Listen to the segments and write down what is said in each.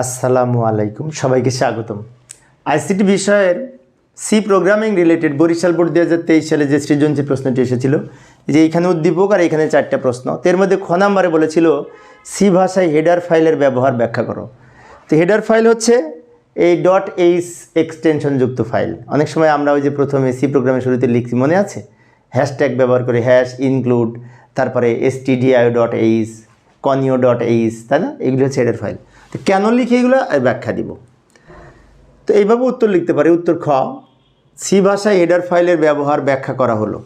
আসসালামু আলাইকুম। সবাইকে স্বাগতম। আইসিটি বিষয়ের C programming related Barishal board দু হাজার তেইশ সালে যে সৃজনশীল প্রশ্নটি এসেছিল, যে এইখানে উদ্দীপক আর এখানে চারটা প্রশ্ন এর মধ্যে খ নাম্বারে বলেছিল, সি ভাষায় হেডার ফাইলের ব্যবহার ব্যাখ্যা করো। তো হেডার ফাইল হচ্ছে এই ডট এইচ এক্সটেনশনযুক্ত ফাইল। অনেক সময় আমরা ওই যে প্রথমে সি প্রোগ্রামের শুরুতে লিখছি, মনে আছে? হ্যাশট্যাগ ব্যবহার করে হ্যাশ ইনক্লুড, তারপরে S TDI dot H conio dot H, তাই না? এগুলো হচ্ছে হেডার ফাইল। তো কেন লিখে এগুলো? ব্যাখ্যা দিব। তো এইভাবে উত্তর লিখতে পারি। উত্তর খ, সি ভাষায় হেডার ফাইলের ব্যবহার ব্যাখ্যা করা হলো।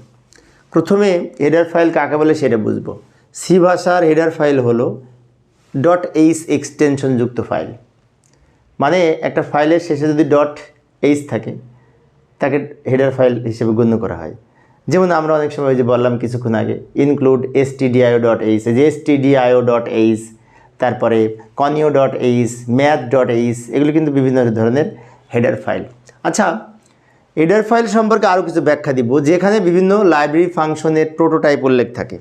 প্রথমে হেডার ফাইল কাকে বলে সেটা বুঝব। সি ভাষার হেডার ফাইল হলো. ডট এইচ এক্সটেনশনযুক্ত ফাইল মানে একটা ফাইলের শেষে যদি. ডট এইচ থাকে, তাকে হেডার ফাইল হিসেবে গণ্য করা হয়। যেমন আমরা অনেক সময় যে বললাম কিছুক্ষণ আগে include S TDIO dot H যে এস টিডিআইও ডট এইচ তারপরে conio dot H math dot H এগুলো কিন্তু বিভিন্ন ধরনের হেডার ফাইল আচ্ছা হেডার ফাইল সম্পর্কে আরও কিছু ব্যাখ্যা দিব, যেখানে বিভিন্ন লাইব্রেরি ফাংশনের প্রোটোটাইপ উল্লেখ থাকে।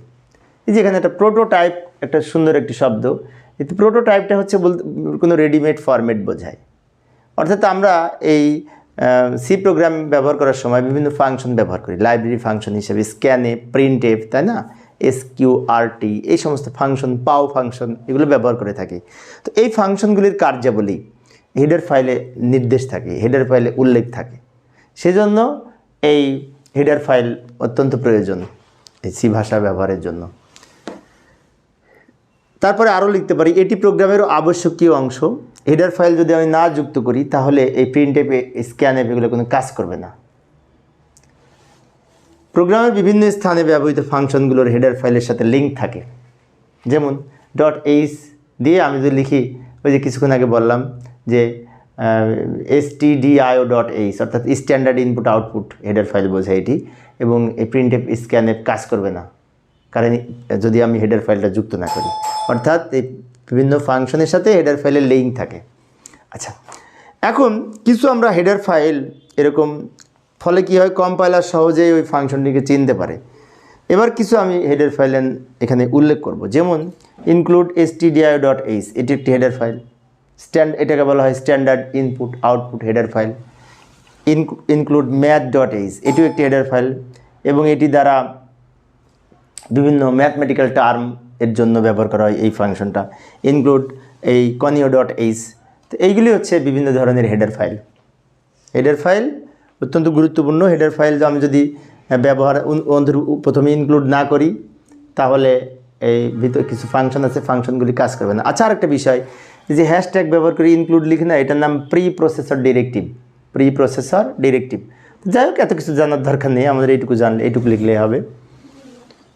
এই যেখানে একটা প্রোটোটাইপ একটা সুন্দর একটি শব্দ। কিন্তু প্রোটোটাইপটা হচ্ছে বলতে কোনো রেডিমেড ফরম্যাট বোঝায়। অর্থাৎ আমরা এই সি প্রোগ্রাম ব্যবহার করার সময় বিভিন্ন ফাংশন ব্যবহার করি। লাইব্রেরি ফাংশন হিসেবে স্ক্যানে প্রিন্টেভ তাই না? এস কিউ আর টি এই সমস্ত ফাংশন পাও ফাংশন এগুলো ব্যবহার করে থাকি। তো এই ফাংশনগুলির কার্যাবলী হেডার ফাইলে নির্দেশ থাকে হেডার ফাইলে উল্লেখ থাকে। সেজন্য এই হেডার ফাইল অত্যন্ত প্রয়োজন এই সি ভাষা ব্যবহারের জন্য। তারপরে আরও লিখতে পারি, এটি প্রোগ্রামেরও আবশ্যকীয় অংশ। হেডার ফাইল যদি আমি না যুক্ত করি, তাহলে এই প্রিন্ট অ্যাপে স্ক্যান অ্যাপ এগুলো কোনো কাজ করবে না। প্রোগ্রামের বিভিন্ন স্থানে ব্যবহৃত ফাংশনগুলোর হেডার ফাইলের সাথে লিঙ্ক থাকে। যেমন ডট এইচ দিয়ে আমি যদি লিখি, ওই যে কিছুক্ষণ আগে বললাম যে S T DIO dot H অর্থাৎ standard input output header file বোঝায় এটি, এবং এই প্রিন্ট অ্যাপ স্ক্যান কাজ করবে না। কারণ যদি আমি হেডার ফাইলটা যুক্ত না করি। অর্থাৎ এই বিভিন্ন ফাংশনের সাথে হেডার ফাইলের লিঙ্ক থাকে। আচ্ছা এখন কিছু আমরা হেডার ফাইল এরকম ফলে কি হয় কম্পাইলার সহজেই ওই ফাংশনটিকে চিনতে পারে। এবার কিছু আমি হেডার ফাইল এখানে উল্লেখ করব। যেমন include S TDI dot H এটি একটি হেডার ফাইল স্ট্যান্ড এটাকে বলা হয় standard input output header file include math dot H এটিও একটি হেডার ফাইল এবং এটি দ্বারা বিভিন্ন ম্যাথমেটিক্যাল টার্ম এর জন্য ব্যবহার করা হয় এই ফাংশনটা ইনক্লুড এই কনিও ডট এইচ তো এইগুলি হচ্ছে বিভিন্ন ধরনের হেডার ফাইল হেডার ফাইল অত্যন্ত গুরুত্বপূর্ণ হেডার ফাইল আমি যদি ব্যবহার প্রথমে ইনক্লুড না করি, তাহলে এই ভিতরে কিছু ফাংশন আছে ফাংশনগুলি কাজ করবে না। আচ্ছা আরেকটা বিষয় যে হ্যাশট্যাগ ব্যবহার করে ইনক্লুড লিখি না, এটার নাম preprocessor directive preprocessor directive যাই হোক, এত কিছু জানার দরকার নেই, আমাদের এইটুকু জানলে, এইটুকু লিখলেই হবে।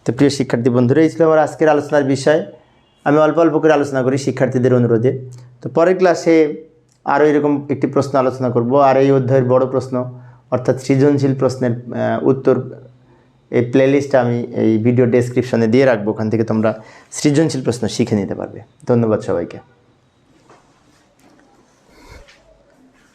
তো প্রিয় শিক্ষার্থী বন্ধুরা, এই ছিল আমার আজকের আলোচনার বিষয়। আমি অল্প অল্প করে আলোচনা করি শিক্ষার্থীদের অনুরোধে। তো পরের ক্লাসে আরও এরকম একটি প্রশ্ন আলোচনা করব, আর এই অধ্যায়ের বড় প্রশ্ন অর্থাৎ সৃজনশীল প্রশ্নের উত্তর এই প্লেলিস্টটা আমি এই ভিডিও ডেসক্রিপশনে দিয়ে রাখব। ওখান থেকে তোমরা সৃজনশীল প্রশ্ন শিখে নিতে পারবে। ধন্যবাদ সবাইকে।